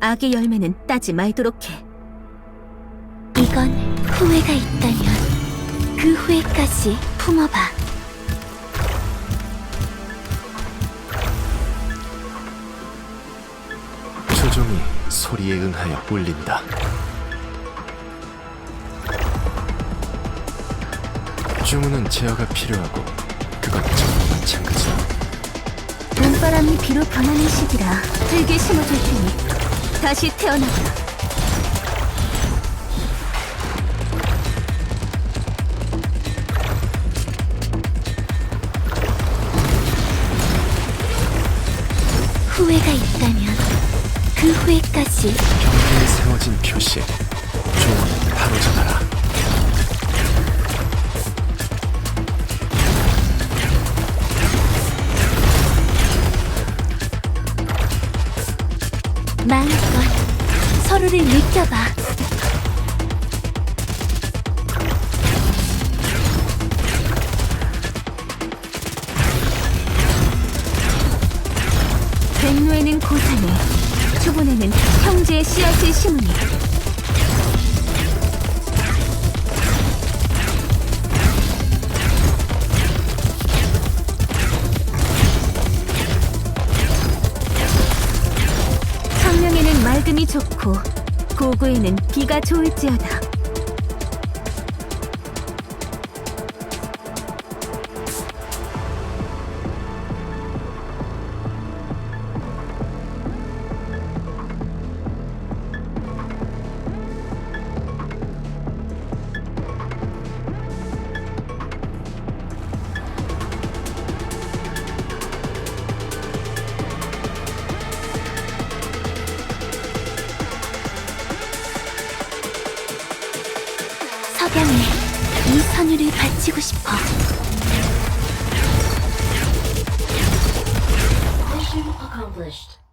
악의 열매는 따지 말도록 해. 이건 후회가 있다면 그 후회까지 품어봐. 조종이 소리에 응하여 울린다. 주문은 제어가 필요하고 그건 정말 마찬가지다. 봄바람이 비로 변하는 시기라 흙에 심어줄 테니 다시 태어나라. 후회가 있다면 그 후회까지 경계에 세워진 표시. 조문은 바로 전하라. 마음껏 서로를 느껴봐. 백로에는 고산에, 초본에는 형제의 씨앗을 심으니 맑음이 좋고 고구에는 비가 좋을지어다. 석양에 이 선율을 바치고 싶어. Mission accomplished.